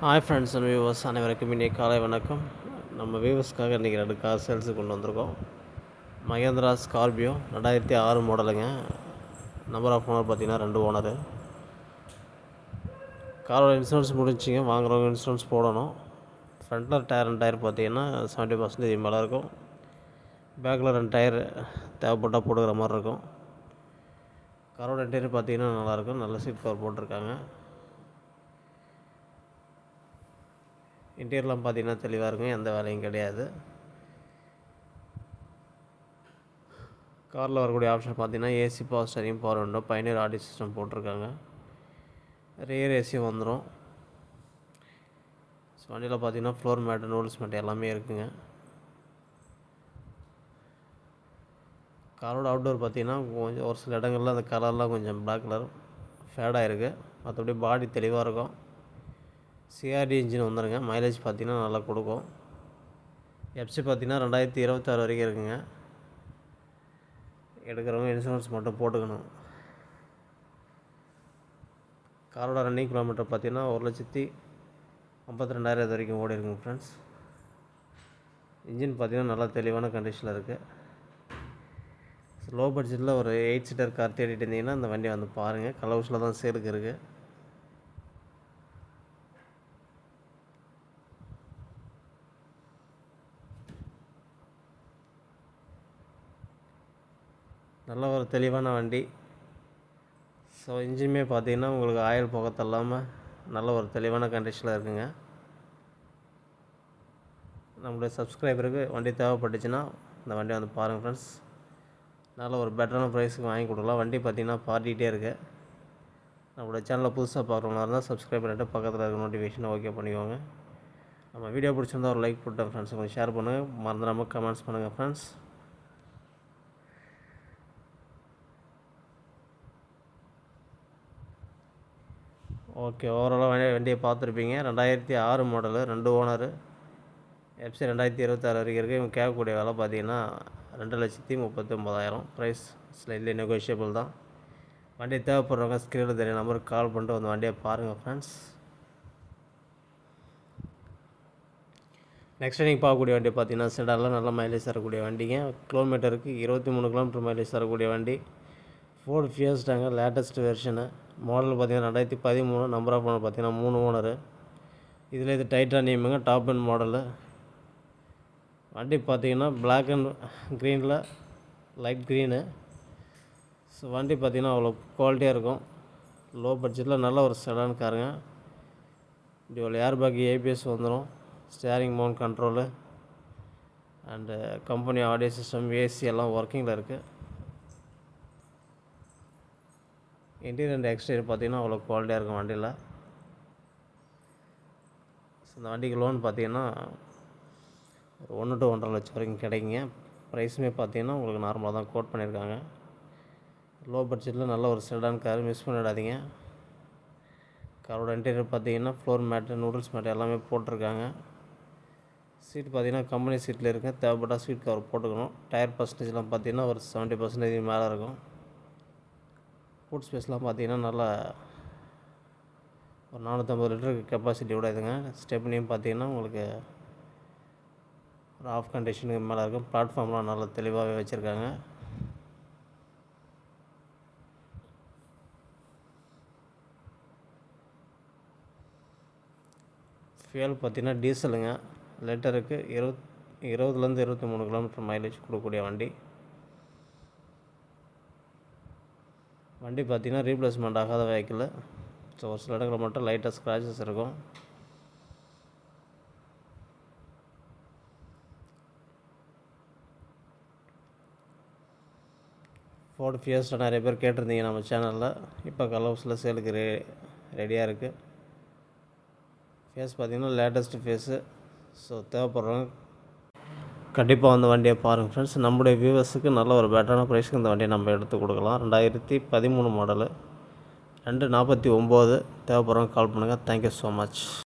Hi friends and viewers அனைவருக்கும் இன்றைய காலை வணக்கம். நம்ம வியூவர்ஸ்க்காக இன்றைக்கி ரெண்டு கார் சேல்ஸுக்கு கொண்டு வந்திருக்கோம். மகேந்திரா ஸ்கார்பியோ ரெண்டாயிரத்தி ஆறு மாடலுங்க நம்பர் ஆஃப் ஓனர் பார்த்தீங்கன்னா ரெண்டு ஓனரு காரோட இன்சூரன்ஸ் முடிஞ்சிங்க வாங்குறவங்க இன்சூரன்ஸ் போடணும். ஃப்ரண்ட்டில் டயர் ரெண்டு டயர் பார்த்தீங்கன்னா செவன்ட்டி பர்சன்டேஜ் மேலே இருக்கும். பேக்கில் ரெண்டு டயர் தேவைப்பட்டால் போடுகிற மாதிரி இருக்கும். காரோட இன்டீரியர் பார்த்தீங்கன்னா நல்லாயிருக்கும் நல்ல சீட் கவர் போட்டிருக்காங்க. இன்டீரியர்லாம் பார்த்தீங்கன்னா தெளிவாக இருக்கும் எந்த வேலையும் கிடையாது. காரில் வரக்கூடிய ஆப்ஷன் பார்த்தீங்கன்னா AC power steering power window pioneer audio system போட்டிருக்காங்க. ரியர் ஏசி வந்துடும் ஸோ வண்டியில் பார்த்தீங்கன்னா ஃப்ளோர் மேட்டு நூல்ஸ் மேட்டு எல்லாமே இருக்குங்க. காரோட அவுட்டோர் பார்த்தீங்கன்னா கொஞ்சம் ஒரு சில இடங்களில் அந்த கலர்லாம் கொஞ்சம் பிளாக் கலர் ஃபேடாக இருக்குது மற்றபடி பாடி தெளிவாக இருக்கும். சிஆர்டி இன்ஜின் வந்துடுங்க மைலேஜ் பார்த்திங்கன்னா நல்லா கொடுக்கும். எஃப்சி பார்த்திங்கன்னா ரெண்டாயிரத்தி இருபத்தாறு வரைக்கும் இருக்குங்க. எடுக்கிறவங்க இன்சூரன்ஸ் மட்டும் போட்டுக்கணும். காரோட ரன்னிங் கிலோமீட்டர் பார்த்திங்கன்னா ஒரு லட்சத்தி ஐம்பத்தி ரெண்டாயிரம் வரைக்கும் ஓடி இருக்குங்க ஃப்ரெண்ட்ஸ் இன்ஜின் பார்த்திங்கன்னா நல்லா தெளிவான கண்டிஷனில் இருக்குது லோ பட்ஜெட்டில் ஒரு எயிட் சீட்டர் கார் தேடிட்டு இருந்தீங்கன்னா அந்த வண்டி வந்து பாருங்கள் கலவுஸில் தான் சேலுக்கு இருக்குது நல்ல ஒரு தெளிவான வண்டி. ஸோ இன்ஜினுமே பார்த்தீங்கன்னா உங்களுக்கு ஆயில் புகத்தல்லாமல் இல்லாமல் நல்ல ஒரு தெளிவான கண்டிஷனில் இருக்குங்க. நம்மளுடைய சப்ஸ்கிரைபருக்கு வண்டி தேவைப்பட்டுச்சுன்னா இந்த வண்டி வந்து பாருங்கள் ஃப்ரெண்ட்ஸ் நல்ல ஒரு பெட்டரான ப்ரைஸுக்கு வாங்கி கொடுக்கலாம். வண்டி பார்த்திங்கன்னா பாடிக்கிட்டே இருக்குது நம்மளோட சேனலில் புதுசாக பார்க்குறவங்களா இருந்தால் சப்ஸ்கிரைப் பண்ணிட்டு பக்கத்தில் இருக்க நோட்டிஃபிகேஷனை ஓகே பண்ணிக்கோங்க. நம்ம வீடியோ பிடிச்சிருந்தா ஒரு லைக் போட்டேன் ஃப்ரெண்ட்ஸ் கொஞ்சம் ஷேர் பண்ணுங்கள் மறந்துடாமல் கமெண்ட்ஸ் பண்ணுங்கள் ஃப்ரெண்ட்ஸ் ஓகே ஓவராலாக வண்டி வண்டியை பார்த்துருப்பீங்க. ரெண்டாயிரத்தி ஆறு மாடலு ரெண்டு ஓனரு எஃப்சி ரெண்டாயிரத்தி இருபத்தாறு வரைக்கும் இருக்குது இவங்க கேட்கக்கூடிய விலை பார்த்தீங்கன்னா ரெண்டு லட்சத்தி முப்பத்தி ஒம்பதாயிரம் ப்ரைஸ் ஸ்லைட்லி நெகோஷியபிள் தான். வண்டி தேவைப்படுறவங்க ஸ்க்ரீனில் தெரிய நம்பருக்கு கால் பண்ணிட்டு வந்து வண்டியை பாருங்கள் ஃப்ரெண்ட்ஸ் நெக்ஸ்ட் நீங்கள் பார்க்கக்கூடிய வண்டி பார்த்தீங்கன்னா செடாலாம் நல்ல மைலேஜ் தரக்கூடிய வண்டிங்க. கிலோமீட்டருக்கு இருபத்தி மூணு கிலோமீட்டர் மைலேஜ் தரக்கூடிய வண்டி. ஃபோர்டு ஃபியஸ்டாங்க லேட்டஸ்ட் வெர்ஷனு மாடல் பார்த்திங்கன்னா ரெண்டாயிரத்தி பதிமூணு நம்பர் ஆஃப் ஓனர் பார்த்திங்கன்னா மூணு ஓனரு இதில் இது டைட்டானியமுங்க டாப் அண்ட் மாடலு வண்டி பார்த்திங்கன்னா பிளாக் அண்ட் க்ரீனில் லைட் க்ரீனு ஸோ வண்டி பார்த்திங்கன்னா அவ்வளோ குவாலிட்டியாக இருக்கும். லோ பட்ஜெட்டில் நல்ல ஒரு செடான் காருங்க இப்படி ஏர் பேக் ஏபிஎஸ் வந்துடும் steering mount control and company audio system AC எல்லாம் ஒர்க்கிங்கில் இருக்குது இன்டீரியர் அண்ட் எக்ஸ்டீரியர் பார்த்திங்கன்னா அவ்வளோ குவாலிட்டியாக இருக்கும் வண்டியில். ஸோ இந்த வண்டிக்கு லோன் பார்த்திங்கன்னா ஒரு ஒன்று டு ஒன்றரை லட்சம் வரைக்கும் கிடைக்குங்க. ப்ரைஸுமே பார்த்திங்கன்னா உங்களுக்கு நார்மலாக தான் கோட் பண்ணியிருக்காங்க. லோ பட்ஜெட்டில் நல்ல ஒரு செடான் கார் மிஸ் பண்ணிடாதீங்க. காரோட இன்டீரியர் பார்த்தீங்கன்னா ஃப்ளோர் மேட்டு நூடுல்ஸ் மேட்டு எல்லாமே போட்டிருக்காங்க. சீட் பார்த்திங்கன்னா கம்பெனி சீட்டில் இருக்குது தேவைப்பட்டால் சீட் கவர் போட்டுக்கணும். டயர் பர்சன்டேஜ்லாம் பார்த்தீங்கன்னா ஒரு செவன்ட்டி பர்சன்டேஜ் மேலே இருக்கும். ஸ்போர்ட்ஸ் ஸ்பேஸ்லாம் பார்த்தீங்கன்னா நல்லா ஒரு நானூற்றம்பது லிட்டருக்கு கெப்பாசிட்டியோட இதுங்க. ஸ்டெப்னியும் பார்த்தீங்கன்னா உங்களுக்கு ஒரு ஆஃப் கண்டிஷனுக்கு மேலே இருக்கும். பிளாட்ஃபார்ம்லாம் நல்லா தெளிவாகவே வச்சுருக்காங்க. ஃபியூல் பார்த்தீங்கன்னா டீசலுங்க லிட்டருக்கு இருபத் இருபதுலேருந்து இருபத்தி மூணு கிலோமீட்டர் மைலேஜ் கொடுக்கக்கூடிய வண்டி. வண்டி பார்த்திங்கன்னா ரீப்ளேஸ்மெண்ட் ஆகாத வெஹிக்கிள் ஸோ ஒரு சில இடங்களில் மட்டும் லைட்டாக ஸ்க்ராச்சஸ் இருக்கும். ஃபோர்டு ஃபியஸ்ட்டாக நிறைய பேர் கேட்டிருந்தீங்க நம்ம சேனலில் இப்போ கலவுஸில் சேலுக்கு ரெ ரெடியாக இருக்குது ஃபேஸ் பார்த்திங்கன்னா லேட்டஸ்ட்டு ஃபேஸு ஸோ தேவைப்படுறவங்க கண்டிப்பாக அந்த வண்டியை பாருங்கள் ஃப்ரெண்ட்ஸ் நம்முடைய வியூவர்ஸுக்கு நல்ல ஒரு பெட்டரான ப்ரைஸுக்கு இந்த வண்டியை நம்ம எடுத்து கொடுக்கலாம். ரெண்டாயிரத்தி பதிமூணு மாடலு ரெண்டு நாற்பத்தி ஒம்பது. தேவைப்படுறவங்க கால் பண்ணுங்கள் தேங்க்யூ ஸோ மச்